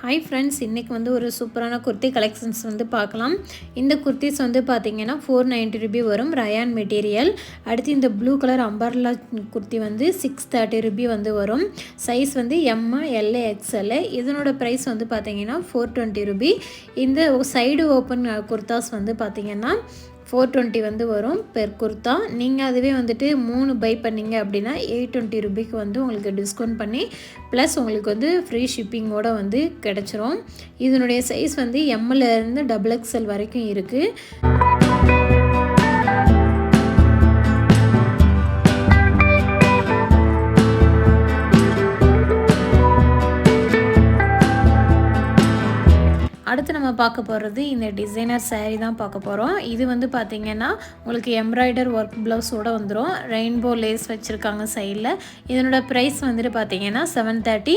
Hi friends இன்றைக்கி வந்து ஒரு சூப்பரான குர்த்தி கலெக்ஷன்ஸ் வந்து பார்க்கலாம். இந்த குர்த்திஸ் வந்து பார்த்திங்கன்னா ஃபோர் நைன்ட்டி ருபி வரும் ரயான் மெட்டீரியல் அடுத்து இந்த ப்ளூ கலர் அம்பர்லா குர்த்தி வந்து சிக்ஸ் தேர்ட்டி ருபி வந்து வரும். சைஸ் வந்து எம்மா எல்ஏ எக்ஸ்எல் இதனோட ப்ரைஸ் வந்து பார்த்திங்கன்னா ஃபோர் டுவெண்ட்டி ருபி இந்த சைடு ஓப்பன் குர்தாஸ் வந்து பார்த்திங்கன்னா ஃபோர் டுவெண்ட்டி வந்து வரும் பெர் குர்த்தா நீங்கள் அதுவே வந்துட்டு மூணு பை பண்ணிங்க அப்படின்னா எயிட் டுவெண்ட்டி ருபிக்கு வந்து உங்களுக்கு டிஸ்கவுண்ட் பண்ணி ப்ளஸ் உங்களுக்கு வந்து ஃப்ரீ ஷிப்பிங்கோடு வந்து கிடச்சிரும். இதனுடைய சைஸ் வந்து எம்எல்லேருந்து டபுள் எக்ஸ்எல் வரைக்கும் இருக்குது அடுத்து நம்ம பார்க்க போகிறது இந்த டிசைனர் சேரீ தான் பார்க்க போகிறோம் இது வந்து பார்த்திங்கன்னா உங்களுக்கு எம்ப்ராய்டர் ஒர்க் ப்ளவுஸோடு வந்துடும் ரெயின்போ லேஸ் வச்சுருக்காங்க சைடில் இதனோட ப்ரைஸ் வந்துட்டு பார்த்திங்கன்னா செவன் தேர்ட்டி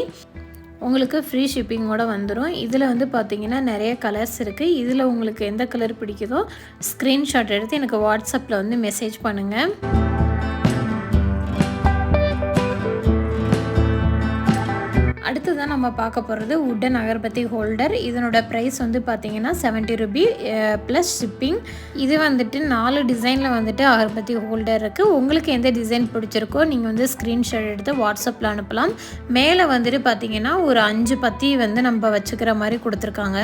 உங்களுக்கு ஃப்ரீ ஷிப்பிங்கோடு வந்துடும் இதில் வந்து பார்த்திங்கன்னா நிறைய கலர்ஸ் இருக்குது இதில் உங்களுக்கு எந்த கலர் பிடிக்குதோ ஸ்க்ரீன்ஷாட் எடுத்து எனக்கு வாட்ஸ்அப்பில் வந்து மெசேஜ் பண்ணுங்கள் அடுத்ததான் நம்ம பார்க்க போகிறது உட்டன் அகர்பத்தி ஹோல்டர் இதனோட ப்ரைஸ் வந்து பார்த்தீங்கன்னா செவன்ட்டி ருபி ப்ளஸ் ஷிப்பிங் இது வந்துட்டு நாலு டிசைனில் வந்துட்டு அகர்பத்தி ஹோல்டர் இருக்குது உங்களுக்கு எந்த டிசைன் பிடிச்சிருக்கோ நீங்கள் வந்து ஸ்க்ரீன்ஷாட் எடுத்து வாட்ஸ்அப்பில் அனுப்பலாம். மேலே வந்துட்டு பார்த்தீங்கன்னா ஒரு அஞ்சு பத்தி வந்து நம்ம வச்சுக்கிற மாதிரி கொடுத்துருக்காங்க.